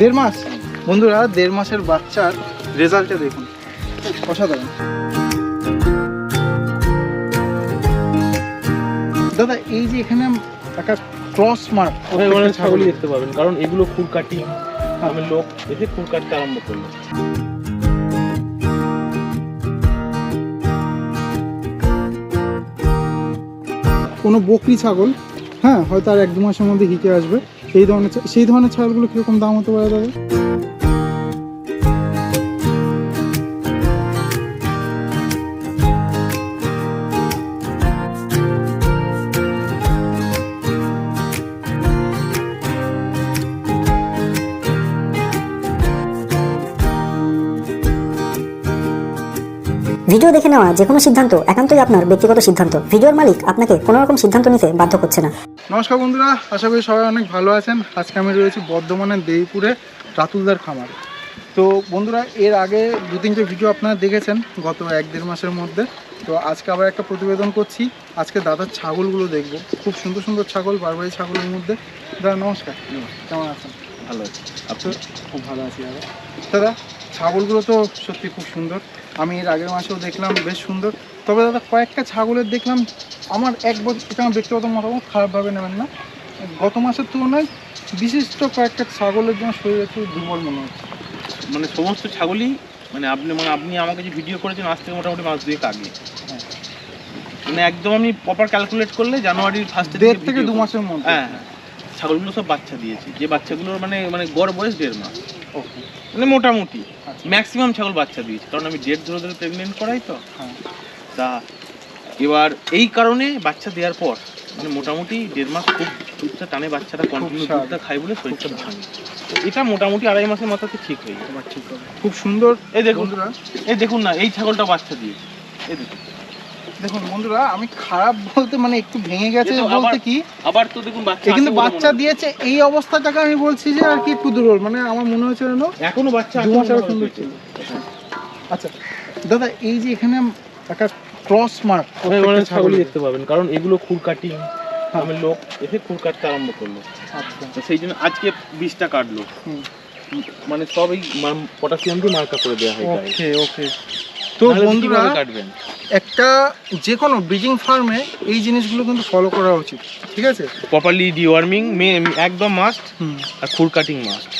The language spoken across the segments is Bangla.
দেড় মাস? বন্ধুরা দেড় মাসের বাচ্চার রেজাল্টটা দেখুন। অসাধারণ। দাদা এই যে এখানে একটা ক্রস মার্ক ওখানে অনেক ছাগলই দেখতে পাবেন কারণ এগুলো খুর কাটি আমি লোক এসে খুর কাটতে আরম্ভ করল কোনো বকরি ছাগল হ্যাঁ হয়তো আর এক দু মাসের মধ্যে হিটে আসবে। এই ধরনের সেই ধরনের ছাগলগুলো কীরকম দাম হতে পারে দাদা ভিডিও দেখে নেওয়া যে কোনো সিদ্ধান্ত একান্তই আপনার ব্যক্তিগত সিদ্ধান্ত। ভিডিওর মালিক আপনাকে কোনো রকম সিদ্ধান্ত নিতে বাধ্য করছে না। নমস্কার বন্ধুরা আশা করি সবাই অনেক ভালো আছেন। আজকে আমি রয়েছি বর্ধমানের দেইপুরে রাতুলদার খামারে। তো বন্ধুরা এর আগে দু তিনটে ভিডিও আপনারা দেখেছেন গত এক দেড় মাসের মধ্যে। তো আজকে আবার একটা প্রতিবেদন করছি। আজকে দাদার ছাগলগুলো দেখব। খুব সুন্দর সুন্দর ছাগল বারবারি ছাগলের মধ্যে। দাদা নমস্কার। কেমন আছেন? ভালো আছি। আচ্ছা খুব ভালো আছি দাদা। দাদা ছাগলগুলো তো সত্যি খুব সুন্দর। আমি এর আগের মাসেও দেখলাম বেশ সুন্দর। তবে দাদা কয়েকটা ছাগলের দেখলাম আমার এক বছর এটা আমার ব্যক্তিগত মতামত খারাপভাবে নেবেন না। গত মাসের তুলনায় বিশিষ্ট কয়েকটা ছাগলের জন্য শরীর একটু দুর্বল মনে হচ্ছে। মানে সমস্ত ছাগলই মানে আপনি মানে আপনি আমাকে যে ভিডিও করেছেন আজ থেকে মোটামুটি মাস দুয়েক আগে। মানে একদম আমি প্রপার ক্যালকুলেট করলে জানুয়ারির ফার্স্ট দেড় থেকে দু মাসের মধ্যে। হ্যাঁ হ্যাঁ। ছাগলগুলো সব বাচ্চা দিয়েছে। যে বাচ্চাগুলোর মানে মানে গড় বয়স দেড় মাস। ওকে মানে মোটামুটি। আচ্ছা। ম্যাক্সিমাম ছাগল বাচ্চা দিয়েছে কারণ আমি ডেট ধরে ধরে প্রেগনেন্ট করাই তো। হ্যাঁ। তা এবার এই কারণে বাচ্চা দেওয়ার পর মানে মোটামুটি দেড় মাস খুব দুধটা টানে বাচ্চাটা কন্টিনিউ। দুধটা খায় বলে শরীরটা ভাঙে এটা মোটামুটি আড়াই মাসের মাথাতে ঠিক হয়ে যাবে ঠিক হবে। খুব সুন্দর। এই দেখুন এই দেখুন না এই ছাগলটা বাচ্চা দিয়েছে। এই দেখুন। দেখুন বন্ধুরা আমি খারাপ বলতে মানে একটু ভেঙে গেছে বলতে কি? আবার তো দেখুন বাচ্চা কিন্তু বাচ্চা দিয়েছে এই অবস্থাটাকে আমি বলছি যে আর কি একটু দুর্বল মানে আমার মনে হচ্ছে যেন এখনও বাচ্চা দু মাস আরও সুন্দর ছিল। আচ্ছা দাদা এই যে এখানে একটা ক্রস মার্ক ওখানে ছাগলই দেখতে পাবেন কারণ এগুলো খুর কাটি আমি লোক এসে খুর কাটতে আরম্ভ করল। আচ্ছা। সেই জন্য আজকে বিষটা কাটলো। হুম। মানে সব এই পটাশিয়াম দিয়ে মার্কা করে দেওয়া হয় ওকে ওকে। তো বন্ধুরা কাটবেন। একটা যে কোনো ব্রিজিং ফার্মে এই জিনিসগুলো কিন্তু ফলো করা উচিত ঠিক আছে? প্রপারলি ডিওয়ার্মিং একদম মাস্ট আর খুর কাটিং মাস্ট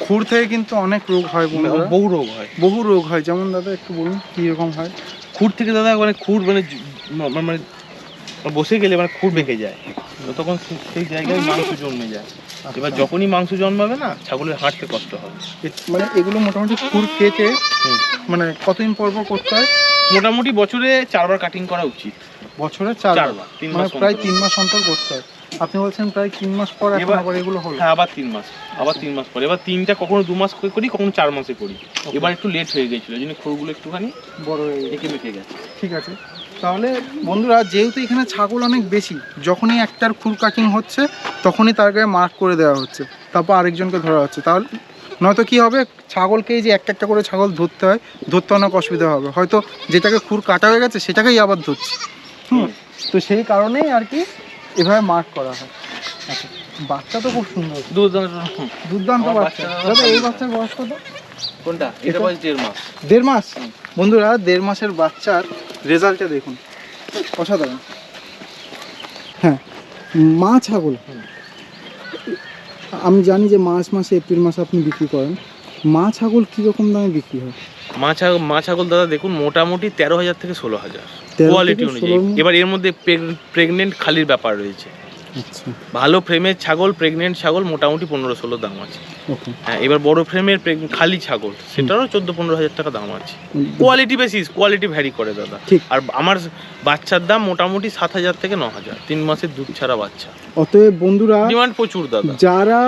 খুর থেকে কিন্তু অনেক রোগ হয় বহু রোগ হয়। বহু রোগ হয়। যেমন দাদা একটু বলুন কি রকম হয়? খুর থেকে দাদা মানে খুর মানে মানে বসে গেলে মানে খুর বেঁকে যায়। তখন সেই জায়গায় মাংস জন্মে যায়। এবার। যখনই মাংস জন্মাবে না ছাগলের হাঁটতে কষ্ট হবে। মানে এগুলো মোটামুটি খুর কেটে মানে কতদিন পর পর করতে হয়? মোটামুটি বছরে চারবার কাটিং করা উচিত। বছরে চারবার? তিন মানে মাস প্রায় তিন মাস অন্তর করতে হয়। আপনি বলছেন প্রায় তিন মাস পর এখন এবার- আবার এগুলো হলো। হ্যাঁ আবার তিন মাস আবার তিন মাস পরে। এবার তিনটা কখনো দু মাস করে করি কখনো চার মাসে করি। এবার একটু লেট হয়ে গেছিল এই জন্য খুরগুলো একটুখানি বড় হয়ে গেছে। এঁকে মেকে গেছে। ঠিক আছে। তাহলে বন্ধুরা যেহেতু এখানে ছাগল অনেক বেশি যখনই একটার খুর কাটিং হচ্ছে তখনই তার গায়ে মার্ক করে দেওয়া হচ্ছে। তারপর আরেকজনকে ধরা হচ্ছে। তাহলে নয়তো কি হবে ছাগলকে এই যে একটা একটা করে ছাগল ধরতে হয় ধরতে অনেক অসুবিধা হবে। হয়তো যেটাকে খুর কাটা হয়ে গেছে সেটাকেই আবার ধরছে। হুম? তো সেই কারণেই আর কি এভাবে মার্ক করা হয়। আচ্ছা বাচ্চা তো খুব সুন্দর। দুর্দান্ত। দুর্দান্ত বাচ্চা। দাদা এই বাচ্চার বয়স কত? কোনটা? এটা? বয়স দেড় মাস। দেড় মাস? বন্ধুরা দেড় মাসের বাচ্চার রেজাল্টটা দেখুন। অসাধারণ। হ্যাঁ মা ছাগল। আমি জানি যে মার্চ মাসে এপ্রিল মাসে আপনি বিক্রি করেন। মা ছাগল কীরকম দামে বিক্রি হয়? মা ছাগল মা ছাগল দাদা দেখুন মোটামুটি তেরো হাজার থেকে ষোলো হাজার। কোয়ালিটি অনুযায়ী। এবার এর মধ্যে প্রেগনেন্ট খালির ব্যাপার রয়েছে। ভালো ফ্রেমের ছাগল প্রেগনেন্ট ছাগল মোটামুটি পনেরো ষোলো দাম আছে। হ্যাঁ এবার বড় ফ্রেমের খালি ছাগল সেটারও চোদ্দ পনেরো হাজার টাকা দাম আছে। কোয়ালিটি বেসিস কোয়ালিটি ভ্যারি করে দাদা। আর আমার বাচ্চার দাম মোটামুটি সাত হাজার থেকে ন হাজার তিন মাসের দুধ ছাড়া বাচ্চা। অতএব বন্ধুরা ডিমান্ড প্রচুর দাদা। যারা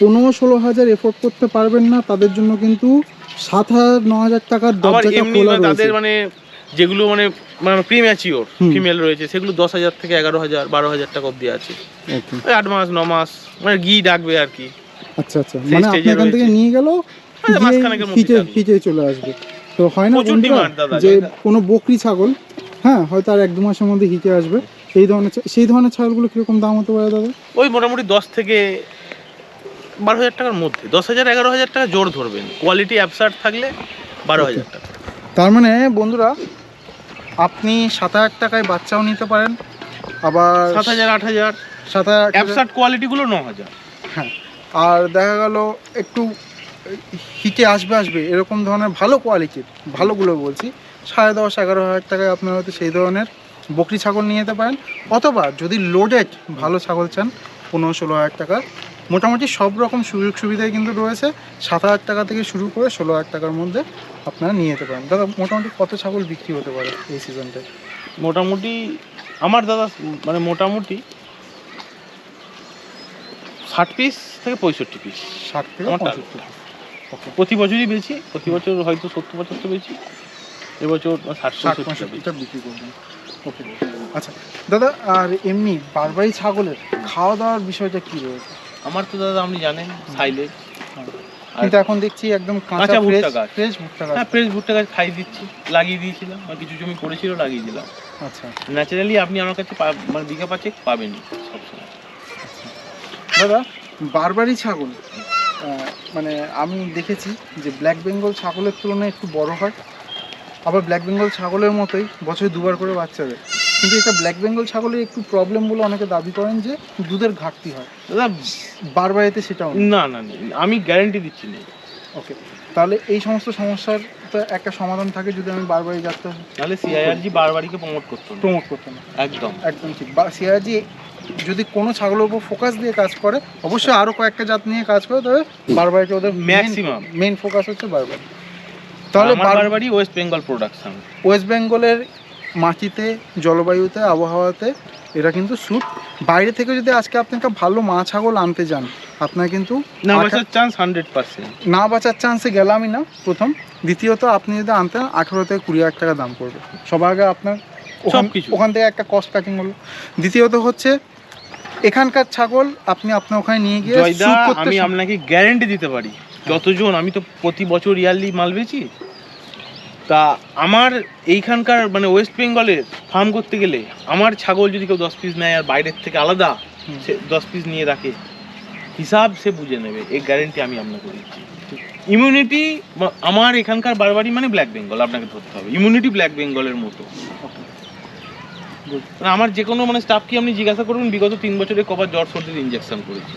পনেরো ষোলো হাজার এফোর্ড করতে পারবেন না তাদের জন্য কিন্তু সাত হাজার ন হাজার টাকার দরজাটা খোলা তাদের মানে যেগুলো মানে মানে প্রিম্যাচিওর। ফিমেল রয়েছে সেগুলো দশ হাজার থেকে এগারো হাজার বারো হাজার টাকা অব্দি আছে। ওই আট মাস ন মাস মানে ঘি ডাকবে আর কি। আচ্ছা আচ্ছা। মানে আপনি এখান থেকে নিয়ে গেল যাবে। হিটে চলে আসবে। তো হয় না যে কোনো বকরি ছাগল হ্যাঁ হয়তো আর এক দু মাসের মধ্যে হিটে আসবে। এই ধরনের সেই ধরনের ছাগলগুলো কীরকম দাম হতে পারে দাদা? ওই মোটামুটি দশ থেকে বারো হাজার টাকার মধ্যে। দশ হাজার এগারো হাজার টাকা জোর ধরবেন। কোয়ালিটি অ্যাপসার্ট থাকলে বারো হাজার টাকা। তার মানে বন্ধুরা আপনি সাত হাজার টাকায় বাচ্চাও নিতে পারেন আবার সাত হাজার আট হাজার। সাত হাজার কোয়ালিটিগুলো ন হাজার হ্যাঁ আর দেখা গেল একটু হিটে আসবে আসবে এরকম ধরনের ভালো কোয়ালিটির ভালোগুলো বলছি। সাড়ে দশ এগারো হাজার টাকায় আপনারা হয়তো সেই ধরনের বকরি ছাগল নিয়ে যেতে পারেন অথবা যদি লোডেড ভালো ছাগল চান পনেরো ষোলো হাজার টাকা মোটামুটি সব রকম সুযোগ সুবিধাই কিন্তু রয়েছে। সাত হাজার টাকা থেকে শুরু করে ষোলো হাজার টাকার মধ্যে আপনারা নিয়ে যেতে পারেন। দাদা মোটামুটি কত ছাগল বিক্রি হতে পারে এই সিজনটায় মোটামুটি আমার দাদা মানে মোটামুটি ষাট পিস থেকে পঁয়ষট্টি পিস ষাট আমার পঁয়ষট্টি ওকে প্রতি বছরই বেশি প্রতি বছর হয়তো সত্তর তো বেশি এবছর ষাট ষাট পঁয়ষট্টিটা বিক্রি করবেন। ওকে আচ্ছা দাদা আর এমনি বারবারি ছাগলের খাওয়া দাওয়ার বিষয়টা কী রয়েছে? আমার তো দাদা আপনি জানেন সাইলেজ। কিন্তু এখন দেখছি একদম কাঁচা ভুট্টা গাছ। ফ্রেশ ভুট্টা গাছ। হ্যাঁ ফ্রেশ ভুট্টা গাছ খাই দিচ্ছি লাগিয়ে দিয়েছিলাম আর কিছু জমি পড়েছিল লাগিয়ে দিলাম। আচ্ছা। ন্যাচারালি আপনি আমার কাছে মানে বিঘা পাচেক পাবেনই সবসময়। দাদা বারবারি ছাগল। মানে আমি দেখেছি যে ব্ল্যাক বেঙ্গল ছাগলের তুলনায় একটু বড় হয়। আবার ব্ল্যাক বেঙ্গল ছাগলের মতোই বছরে দুবার করে বাচ্চা দেয়। কিন্তু এটা ব্ল্যাক বেঙ্গল ছাগলের একটু প্রবলেম বলে অনেকে দাবি করেন যে দুধের ঘাটতি হয়। দাদা বারবারিতে সেটাও নেই। না না না, আমি গ্যারান্টি দিচ্ছি না। ওকে তাহলে এই সমস্ত সমস্যার তো একটা সমাধান থাকে যদি আমি বারবারই যাত্রা তাহলে সিআইআরজি বারবারই প্রমোট করতো প্রমোট করতাম না। একদম। একদম ঠিক। বা সিআরজি যদি কোনো ছাগলের উপর ফোকাস দিয়ে কাজ করে অবশ্যই আরও কয়েকটা জাত নিয়ে কাজ করে তবে বারবারিতে ওদের Maximum. মেন ফোকাস হচ্ছে বারবারি তাহলে বারবারই ওয়েস্ট বেঙ্গল প্রোডাকশন ওয়েস্ট বেঙ্গলের মাটিতে জলবায়ুতে আবহাওয়াতে এটা কিন্তু স্যুট। বাইরে থেকে যদি আজকে আপনি একটা ভালো মা ছাগল আনতে যান আপনার কিন্তু না বাঁচার চান্স হান্ড্রেড পার্সেন্ট না বাঁচার চান্সে গেলামই না প্রথম। দ্বিতীয়ত আপনি যদি আনতেন আঠেরো থেকে কুড়ি হাজার টাকা দাম পড়বে। সবার আগে আপনার ওখান- থেকে একটা কস্ট কাটিং হলো। দ্বিতীয়ত হচ্ছে এখানকার ছাগল আপনি আপনার ওখানে নিয়ে গিয়ে আমি আপনাকে গ্যারেন্টি দিতে পারি। যতজন আমি তো প্রতি বছর ইয়ারলি মাল বেচি তা আমার এইখানকার মানে ওয়েস্ট বেঙ্গলের ফার্ম করতে গেলে আমার ছাগল যদি কেউ দশ পিস নেয় আর বাইরের থেকে আলাদা। সে দশ পিস নিয়ে রাখে হিসাব সে বুঝে নেবে এই গ্যারেন্টি আমি আপনাকে দিচ্ছি। ইমিউনিটি আমার এখানকার বারবারই মানে ব্ল্যাক বেঙ্গল আপনাকে ধরতে হবে। ইমিউনিটি ব্ল্যাক বেঙ্গলের মতো। আমার যে কোনো মানে স্টাফকে আপনি জিজ্ঞাসা করবেন বিগত তিন বছরে কবার জ্বর সর্দির ইঞ্জেকশন করেছি।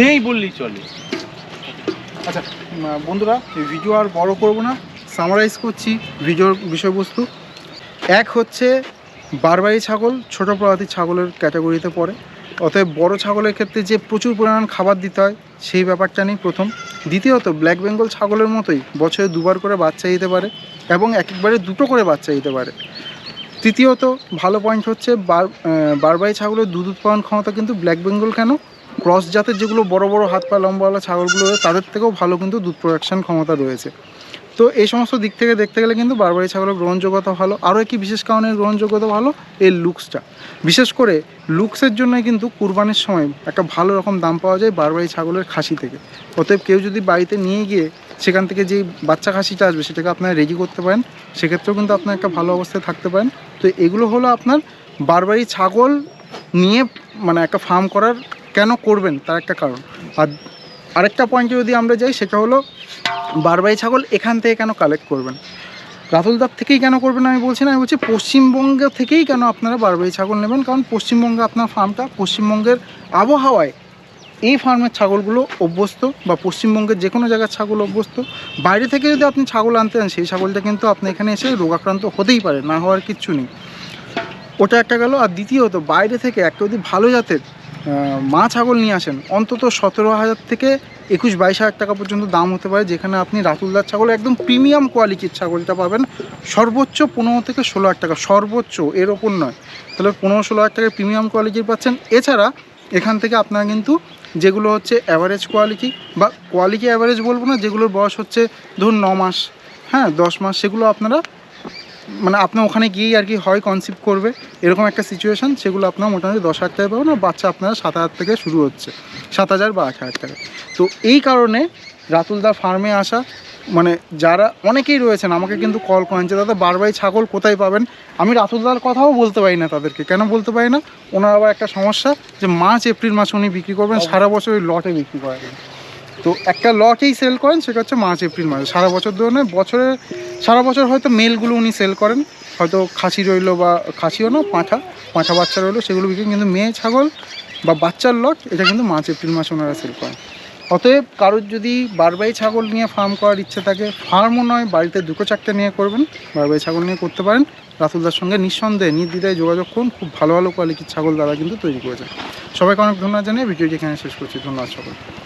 নেই বললেই চলে। আচ্ছা বন্ধুরা ভিডিও আর বড় করব না। সামারাইজ করছি ভিডিওর বিষয়বস্তু। এক হচ্ছে বারবারি ছাগল, ছোট প্রজাতির ছাগলের ক্যাটাগরিতে পড়ে। অতএব বড় ছাগলের ক্ষেত্রে যে প্রচুর পরিমাণ খাবার দিতে হয়, সেই ব্যাপারটা নেই প্রথম। দ্বিতীয়ত ব্ল্যাক বেঙ্গল ছাগলের মতোই বছরে দুবার করে বাচ্চা দিতে পারে এবং এক একবারে দুটো করে বাচ্চা দিতে পারে। তৃতীয়ত, ভালো পয়েন্ট হচ্ছে বার বারবারি ছাগলের দুধ উৎপাদন ক্ষমতা কিন্তু ব্ল্যাক বেঙ্গল কেন? ক্রস জাতের যেগুলো বড় বড় হাত পা লম্বাওয়ালা ছাগলগুলো তাদের থেকেও ভালো কিন্তু দুধ প্রোডাকশান ক্ষমতা রয়েছে। তো এই সমস্ত দিক থেকে দেখতে গেলে কিন্তু বারবারি ছাগলের গ্রহণযোগ্যতা ভালো। আরও একটি বিশেষ কারণে গ্রহণযোগ্যতা ভালো এর লুকসটা। বিশেষ করে লুকসের জন্যই কিন্তু কুরবানির সময় একটা ভালো রকম দাম পাওয়া যায় বারবারি ছাগলের খাসি থেকে। অতএব কেউ যদি বাড়িতে নিয়ে গিয়ে সেখান থেকে যে বাচ্চা খাসিটা আসবে সেটাকে আপনারা রেডি করতে পারেন, সেক্ষেত্রেও কিন্তু আপনার একটা ভালো অবস্থায় থাকতে পারেন। তো এগুলো হলো আপনার বারবারি ছাগল নিয়ে মানে একটা ফার্ম করার কেন করবেন তার একটা কারণ। আর আরেকটা পয়েন্টে যদি আমরা যাই, সেটা হলো বারবাই ছাগল এখান থেকে কেন কালেক্ট করবেন? রাতুল রাতুলদার থেকেই কেন করবেন আমি বলছি না, আমি বলছি পশ্চিমবঙ্গ থেকেই কেন আপনারা বারবারি ছাগল নেবেন? কারণ পশ্চিমবঙ্গে আপনার ফার্মটা পশ্চিমবঙ্গের আবহাওয়ায় এই ফার্মের ছাগলগুলো অভ্যস্ত বা পশ্চিমবঙ্গের যে কোনো জায়গার ছাগল অভ্যস্ত। বাইরে থেকে যদি আপনি ছাগল আনতে চান সেই ছাগলটা কিন্তু আপনি এখানে এসে রোগাক্রান্ত হতেই পারে, না হওয়ার কিচ্ছু নেই। ওটা একটা গেল। আর দ্বিতীয়ত, বাইরে থেকে একটা যদি ভালো জাতের মা ছাগল নিয়ে আসেন। অন্তত সতেরো হাজার থেকে একুশ বাইশ হাজার টাকা পর্যন্ত দাম হতে পারে, যেখানে আপনি রাতুলদার ছাগল, একদম প্রিমিয়াম কোয়ালিটির ছাগলটা পাবেন। সর্বোচ্চ পনেরো থেকে ষোলো হাজার টাকা, সর্বোচ্চ, এর ওপর নয়। তাহলে পনেরো ষোলো হাজার টাকার প্রিমিয়াম কোয়ালিটির পাচ্ছেন। এছাড়া এখান থেকে আপনারা কিন্তু যেগুলো হচ্ছে অ্যাভারেজ কোয়ালিটি বা কোয়ালিটি অ্যাভারেজ বলব না, যেগুলোর বয়স হচ্ছে ধরুন ন মাস হ্যাঁ দশ মাস, সেগুলো আপনারা মানে আপনার ওখানে গিয়েই আর কি হয় কনসিভ করবে। এরকম একটা সিচুয়েশান সেগুলো আপনার মোটামুটি দশ হাজার টাকা পাবেন আর বাচ্চা আপনারা সাত হাজার থেকে শুরু হচ্ছে। সাত হাজার বা আট হাজার টাকা তো এই কারণে রাতুলদার ফার্মে আসা মানে যারা অনেকেই রয়েছেন আমাকে কিন্তু কল করেন যে দাদা বারবাই ছাগল কোথায় পাবেন? আমি রাতুলদার কথাও বলতে পারি না তাদেরকে। কেন বলতে পারি না? ওনার আবার একটা সমস্যা যে মার্চ এপ্রিল মাসে উনি বিক্রি করবেন সারা বছর ওই লটে বিক্রি করেন। তো একটা লটেই সেল করেন, সেটা হচ্ছে মার্চ, এপ্রিল মাসে। সারা বছর ধরে নয়, বছরে, সারা বছর হয়তো মেলগুলো উনি সেল করেন। হয়তো খাসি রইল বা খাসিও না, পাঁঠা পাঁঠা বাচ্চা রইল, সেগুলো বিক্রি কিন্তু মেয়ে, ছাগল বা বাচ্চার লট এটা কিন্তু মার্চ, এপ্রিল মাসে ওনারা সেল করেন। অতএব কারোর যদি বারবাই ছাগল নিয়ে ফার্ম করার ইচ্ছে থাকে ফার্মও নয়, বাড়িতে দুটো চারটে নিয়ে করবেন বারবাই ছাগল নিয়ে করতে পারেন। রাতুলদার সঙ্গে নিঃসন্দেহে নির্দ্বিধায় যোগাযোগ করুন, খুব ভালো ভালো কোয়ালিটির ছাগল দাদা কিন্তু তৈরি করেছেন। সবাইকে অনেক ধন্যবাদ জানিয়ে ভিডিওটি এখানে শেষ করছি। ধন্যবাদ সকল